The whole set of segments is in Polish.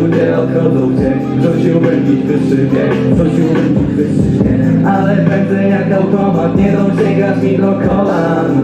ludzie odchodzą cień Rzuciłbym dziś wyższy wiek, rzuciłbym dziś wyższy wiek. Ale pędzę jak automat, nie dosięgasz mi do kolan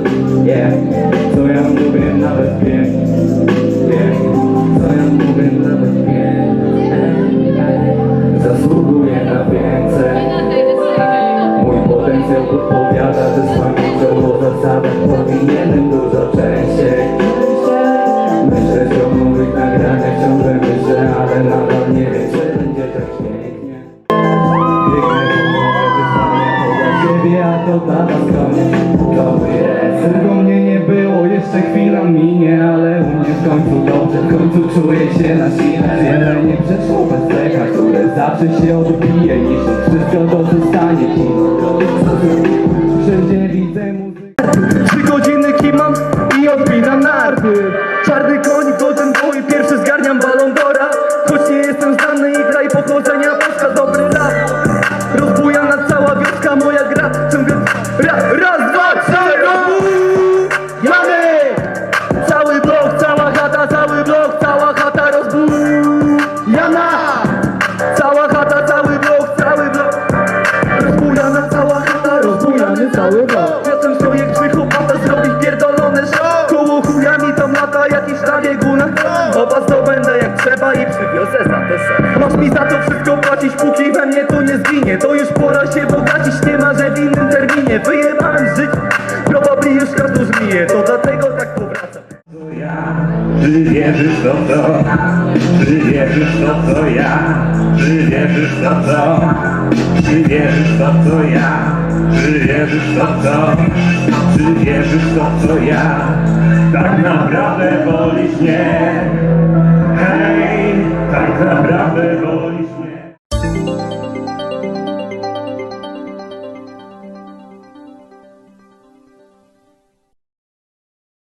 tylko mnie nie było, jeszcze chwila minie, ale u mnie w końcu dobrze, w końcu czuję się na sile. Wiele nie przeszło bez echa, które zawsze się odbije. Jeśli wszystko to zostanie Wszędzie widzę muzykę. Trzy godziny kimam i odpinam narty. Czarny koń, golden boy, pierwszy zgarniam balon d'Ora. Choć nie jestem znany i kraj pochodzenia Polska dobry rap. Rozbujana cała wioska, moja gra ciągle ra, trzeba i przywiozę za to są Masz mi za to wszystko płacić, póki we mnie to nie zginie To już pora się bogacić, nie ma, w innym terminie Wyjebałem z życia, probably już każdą żmiję To dlatego tak powracam Czy wierzysz to, co? Czy wierzysz to, ja? Czy wierzysz to, co? Czy wierzysz to, ja? Czy wierzysz to? Czy wierzysz to, co ja? Tak naprawdę wolisz nie